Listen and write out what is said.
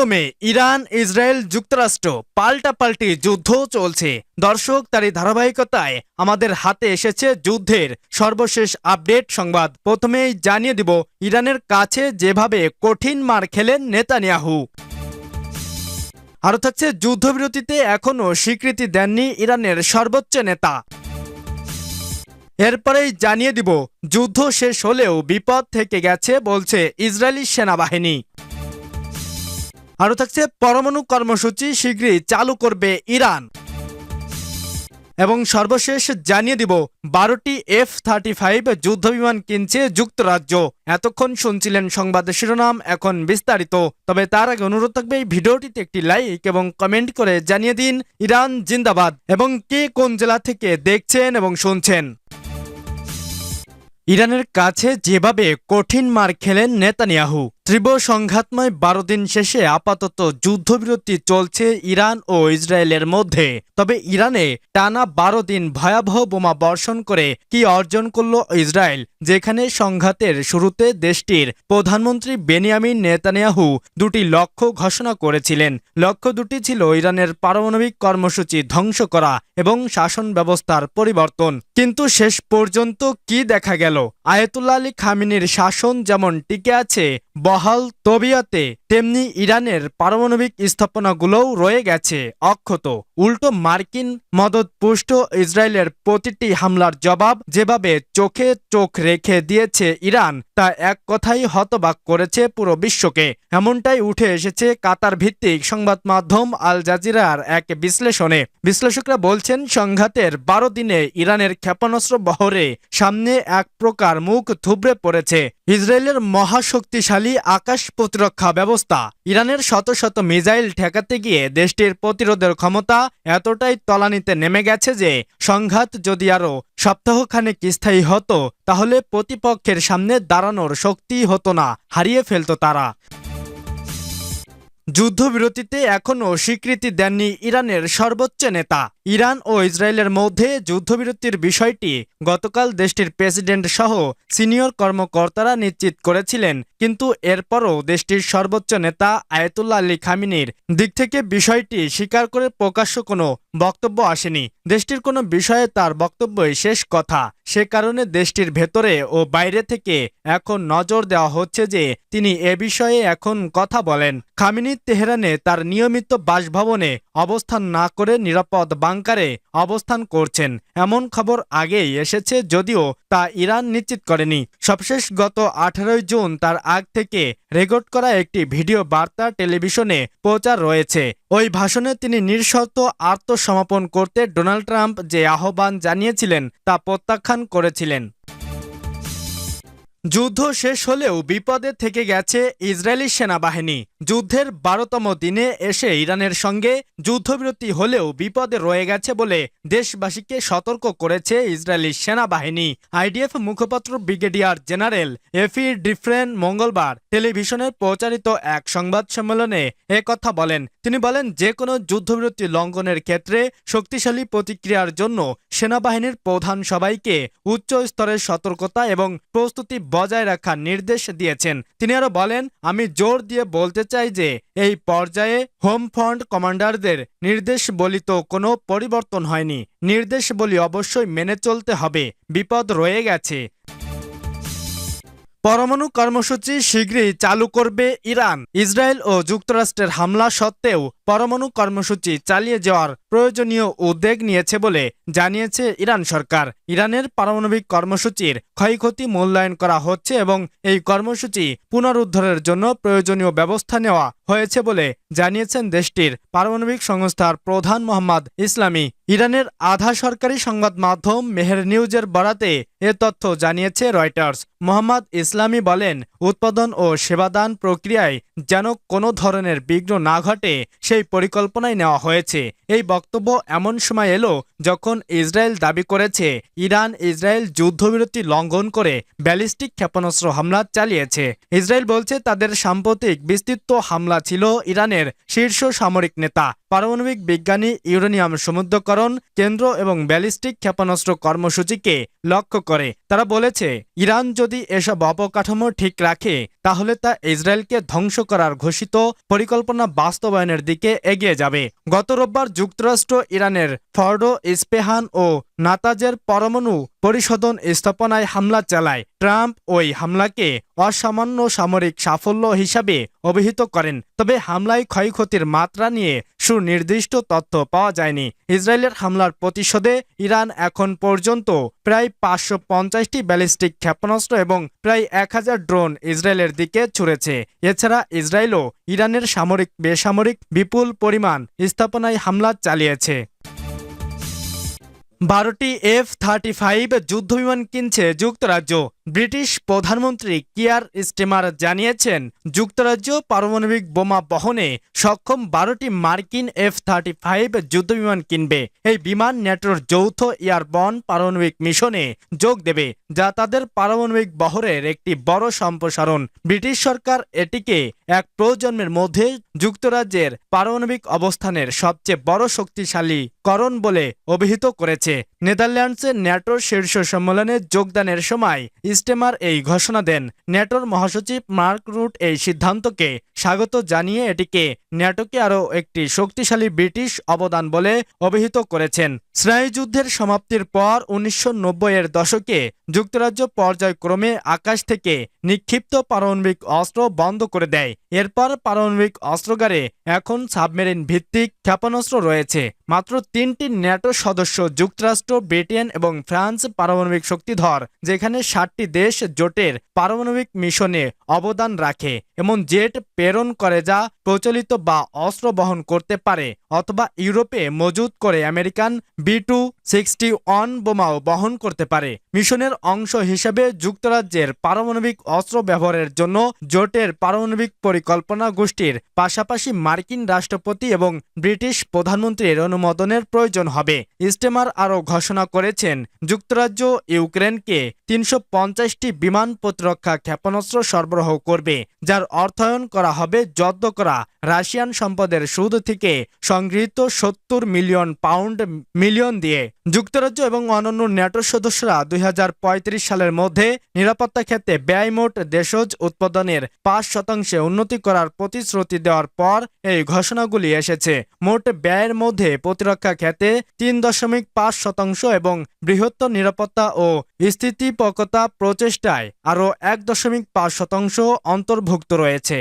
প্রথমে Iran, Israel যুক্তরাষ্ট্র পাল্টাপাল্টি যুদ্ধ চলছে। দর্শক, তারই ধারাবাহিকতায় আমাদের হাতে এসেছে যুদ্ধের সর্বশেষ আপডেট সংবাদ। প্রথমেই জানিয়ে দিব, ইরানের কাছে যেভাবে কঠিন মার খেলেন নেতানিয়াহু। আরও থাকছে যুদ্ধবিরতিতে এখনও স্বীকৃতি দেননি ইরানের সর্বোচ্চ নেতা। এরপরেই জানিয়ে দিব, যুদ্ধ শেষ হলেও বিপদ থেকে গেছে বলছে ইসরায়েলি সেনাবাহিনী। আরও থাকছে পরমাণু কর্মসূচি শীঘ্রই চালু করবে ইরান। এবং সর্বশেষ জানিয়ে দিব, বারোটি এফ থার্টি ফাইভ যুদ্ধবিমান কিনছে যুক্তরাজ্য। এতক্ষণ শুনছিলেন সংবাদ শিরোনাম, এখন বিস্তারিত। তবে তার আগে অনুরোধ থাকবে এই ভিডিওটিতে একটি লাইক এবং কমেন্ট করে জানিয়ে দিন, ইরান জিন্দাবাদ এবং কে কোন জেলা থেকে দেখছেন এবং শুনছেন। ইরানের কাছে যেভাবে কঠিন মার খেলেন নেতানিয়াহু তীব্র সংঘাতময় বারো দিন শেষে আপাতত যুদ্ধবিরতি চলছে ইরান ও ইসরায়েলের মধ্যে। তবে ইরানে টানা বারো দিন ভয়াবহ বোমা বর্ষণ করে কি অর্জন করল ইসরায়েল, যেখানে সংঘাতের শুরুতে দেশটির প্রধানমন্ত্রী বেনিয়ামিন নেতানিয়াহু দুটি লক্ষ্য ঘোষণা করেছিলেন। লক্ষ্য দুটি ছিল ইরানের পারমাণবিক কর্মসূচি ধ্বংস করা এবং শাসন ব্যবস্থার পরিবর্তন। কিন্তু শেষ পর্যন্ত কি দেখা গেল? আয়তুল্লা আলী খামিনির শাসন যেমন টিকে আছে বহাল তবিয়তে তেমনি ইরানের পারমাণবিক স্থাপনাগুলোও রয়ে গেছে অক্ষত। উল্টো মার্কিন মদতপুষ্ট ইসরায়েলের প্রতিটি হামলার জবাব যেভাবে চোখে চোখ রেখে দিয়েছে ইরান, তা এক কথাই হতবাক করেছে পুরো বিশ্বকে। এমনটাই উঠে এসেছে কাতার ভিত্তিক সংবাদ মাধ্যম আল জাজিরার এক বিশ্লেষণে। বিশ্লেষকরা বলছেন, সংঘাতের বারো দিনে ইরানের ক্ষেপণাস্ত্র বহরে সামনে এক প্রকার মুখ থুবড়ে পড়েছে। ইসরায়েলের মহাশক্তিশালী আকাশ প্রতিরক্ষা ব্যবস্থা। ইরানের শত শত মিসাইল ঠেকাতে গিয়ে দেশটির প্রতিরোধের ক্ষমতা এতটাই তলানিতে নেমে গেছে যে, সংঘাত যদি আরও সপ্তাহখানেক স্থায়ী হতো, তাহলে প্রতিপক্ষের সামনে দাঁড়ানোর শক্তি হতো না, হারিয়ে ফেলত তারা। যুদ্ধবিরতিতে এখনও স্বীকৃতি দেননি ইরানের সর্বোচ্চ নেতা। ইরান ও ইসরায়েলের মধ্যে যুদ্ধবিরতির বিষয়টি গতকাল দেশটির প্রেসিডেন্ট সহ সিনিয়র কর্মকর্তারা নিশ্চিত করেছিলেন, কিন্তু এরপরও দেশটির সর্বোচ্চ নেতা আয়তুল্লা আলী খামিনির দিক থেকে বিষয়টি স্বীকার করে প্রকাশ্য কোনো বক্তব্য আসেনি। দেশটির কোনো বিষয়ে তার বক্তব্যই শেষ কথা। সে কারণে দেশটির ভেতরে ও বাইরে থেকে এখন নজর দেওয়া হচ্ছে যে তিনি এ বিষয়ে এখন কথা বলেন। খামিনি তেহরানে তার নিয়মিত বাসভবনে অবস্থান না করে নিরাপদ বাংকারে অবস্থান করছেন। এমন খবর আগেই এসেছে যদিও তা ইরান নিশ্চিত করেনি। সবশেষ গত আঠারোই জুন তার আগ থেকে রেকর্ড করা একটি ভিডিও বার্তা টেলিভিশনে প্রচার রয়েছে। ওই ভাষণে তিনি নিঃশর্ত আত্মসমাপন করতে ডোনাল্ড ট্রাম্প যে আহ্বান জানিয়েছিলেন তা প্রত্যাখ্যান করেছিলেন। যুদ্ধ শেষ হলেও বিপদে থেকে গেছে ইসরায়েলি সেনাবাহিনী। যুদ্ধের বারোতম দিনে এসে ইরানের সঙ্গে যুদ্ধবিরতি হলেও বিপদে রয়ে গেছে বলে দেশবাসীকে সতর্ক করেছে ইসরায়েলি সেনাবাহিনী। আইডিএফ মুখপাত্র ব্রিগেডিয়ার জেনারেল এফি ডিফ্রেন মঙ্গলবার টেলিভিশনে প্রচারিত এক সংবাদ সম্মেলনে কথা বলেন। তিনি বলেন যে কোনো যুদ্ধবিরতি লঙ্ঘনের ক্ষেত্রে শক্তিশালী প্রতিক্রিয়ার জন্য সেনাবাহিনীর প্রধান সবাইকে উচ্চ স্তরের সতর্কতা এবং প্রস্তুতি বজায় রাখার নির্দেশ দিয়েছেন। তিনি আরও বলেন, আমি জোর দিয়ে বলতে চাই যে, এই পর্যায়ে হোম ফ্রন্ট কমান্ডারদের নির্দেশ বলি তো কোনো পরিবর্তন হয়নি। নির্দেশ বলি অবশ্যই মেনে চলতে হবে। বিপদ রয়ে গেছে। পরমাণু কর্মসূচি শীঘ্রই চালু করবে ইরান। ইসরায়েল ও যুক্তরাষ্ট্রের হামলা সত্ত্বেও পরমাণু কর্মসূচি চালিয়ে যাওয়ার প্রয়োজনীয় উদ্যোগ নিয়েছে বলে জানিয়েছে ইরান সরকার। ইরানের পারমাণবিক কর্মসূচির ক্ষয়ক্ষতি মূল্যায়ন করা হচ্ছে এবং এই কর্মসূচি পুনরুদ্ধারের জন্য প্রয়োজনীয় ব্যবস্থা নেওয়া হয়েছে বলে জানিয়েছেন দেশটির পারমাণবিক সংস্থার প্রধান মোহাম্মদ ইসলামী। ইরানের আধা সরকারি সংবাদ মাধ্যম মেহের নিউজের বরাতে এ তথ্য জানিয়েছে রয়টার্স। মোহাম্মদ ইসলামী বলেন, উৎপাদন ও সেবাদান প্রক্রিয়ায় যেন কোনো ধরনের বিঘ্ন না ঘটে, সেই পরিকল্পনাই নেওয়া হয়েছে। এই বক্তব্য এমন সময় এলো যখন ইসরায়েল দাবি করেছে ইরান ইসরায়েল যুদ্ধবিরতি লঙ্ঘন লঙ্ঘন করে ব্যালিস্টিক ক্ষেপণাস্ত্র হামলা চালিয়েছে। ইসরায়েল বলছে তাদের সাম্প্রতিক বিস্তৃত হামলা ছিল ইরানের শীর্ষ সামরিক নেতা, পারমাণবিক বিজ্ঞানী ইউরেনিয়াম সমুদ্রকরণ কেন্দ্র এবং ব্যালিস্টিক ক্ষেপণাস্ত্র কর্মসূচিকে লক্ষ্য করে। তারা বলেছে, ইরান যদি এসব অবকাঠামো ঠিক রাখে, তাহলে তা ইসরায়েলকে ধ্বংস করার ঘোষিত পরিকল্পনা বাস্তবায়নের দিকে এগিয়ে যাবে। গত রোববার যুক্তরাষ্ট্র, ইরানের ফর্ডো, ইস্পেহান ও নাতাজের পরমাণু পরিশোধন স্থাপনায় হামলা চালায়। ট্রাম্প ওই হামলাকে অসামান্য সামরিক সাফল্য হিসাবে অভিহিত করেন, তবে হামলায় ক্ষয়ক্ষতির মাত্রা নিয়ে সুনির্দিষ্ট তথ্য পাওয়া যায়নি। ইসরায়েলের হামলার প্রতিশোধে ইরান এখন পর্যন্ত প্রায় পাঁচশো পঞ্চাশটি ব্যালিস্টিক ক্ষেপণাস্ত্র এবং প্রায় এক হাজার ড্রোন ইসরায়েলের দিকে ছুড়েছে। এছাড়া ইসরায়েলও ইরানের সামরিক বেসামরিক বিপুল পরিমাণ স্থাপনায় হামলা চালিয়েছে। বারোটি এফ থার্টি ফাইভ যুদ্ধবিমান কিনছে যুক্তরাজ্য। ব্রিটিশ প্রধানমন্ত্রী কিয়ার স্টিমার জানিয়েছেন, যুক্তরাজ্য পারমাণবিক বোমা বহনে সক্ষম বারোটি মার্কিন এফ থার্টি ফাইভ যুদ্ধবিমান কিনবে। এই বিমান নেটোর যৌথ এয়ারবন পারমাণবিক মিশনে যোগ দেবে, যা তাদের পারমাণবিক বহরের একটি বড় সম্প্রসারণ। ব্রিটিশ সরকার এটিকে এক প্রজন্মের মধ্যে যুক্তরাজ্যের পারমাণবিক অবস্থানের সবচেয়ে বড় শক্তিশালী করণ বলে অভিহিত করেছে। নেদারল্যান্ডসের ন্যাটোর শীর্ষ সম্মেলনে যোগদানের সময় ইস্টেমার এই ঘোষণা দেন। ন্যাটোর মহাসচিব মার্ক রুট এই সিদ্ধান্তকে স্বাগত জানিয়ে এটিকে ন্যাটোকে আরও একটি শক্তিশালী ব্রিটিশ অবদান বলে অভিহিত করেছেন। স্নায়ুযুদ্ধের সমাপ্তির পর উনিশশো নব্বই এর দশকে যুক্তরাজ্য পর্যায়ক্রমে আকাশ থেকে নিক্ষিপ্ত পারমাণবিক অস্ত্র বন্ধ করে দেয়। এরপর পারমাণবিক অস্ত্রগারে এখন সাবমেরিন ভিত্তিক ক্ষেপণাস্ত্র রয়েছে। মাত্র তিনটি ন্যাটো সদস্য যুক্তরাষ্ট্র ব্রিটেন এবং ফ্রান্স পারমাণবিক শক্তিধর, যেখানে ষাটটি দেশ জোটের পারমাণবিক মিশনে অবদান রাখে। এমন জেট প্রেরণ করে যা প্রচলিত বা অস্ত্র বহন করতে পারে, অথবা ইউরোপে মজুত করে American B two sixty one বোমাও বহন করতে পারে। মিশনের অংশ হিসেবে যুক্তরাজ্যের পারমাণবিক অস্ত্র ব্যবহারের জন্য জোটের পারমাণবিক পরিকল্পনা গোষ্ঠীর পাশাপাশি মার্কিন রাষ্ট্রপতি এবং ব্রিটিশ প্রধানমন্ত্রীর অনুমোদনের প্রয়োজন হবে। ইস্টেমার আরও ঘোষণা করেছেন যুক্তরাজ্য ইউক্রেনকে তিনশো পঞ্চাশটি বিমান প্রতিরক্ষা ক্ষেপণাস্ত্র সরবরাহ করবে, যার অর্থায়ন করা হবে জব্দ করা রাশিয়ান সম্পদের সুদ থেকে সংগৃহীত সত্তর মিলিয়ন পাউন্ড মিলিয়ন দিয়ে। যুক্তরাজ্য এবং অন্যান্য ন্যাটো সদস্যরা দুই হাজার পঁয়ত্রিশ সালের মধ্যে নিরাপত্তা ক্ষেত্রে ব্যয়মোট দেশজ উৎপাদনের পাঁচ শতাংশে উন্নতি করার প্রতিশ্রুতি দেওয়ার পর এই ঘোষণাগুলি এসেছে। মোট ব্যয়ের মধ্যে প্রতিরক্ষা খাতে তিন দশমিক পাঁচ শতাংশ এবং বৃহত্তর নিরাপত্তা ও স্থিতিপকতা প্রচেষ্টায় আরও এক দশমিক পাঁচ শতাংশ অন্তর্ভুক্ত রয়েছে।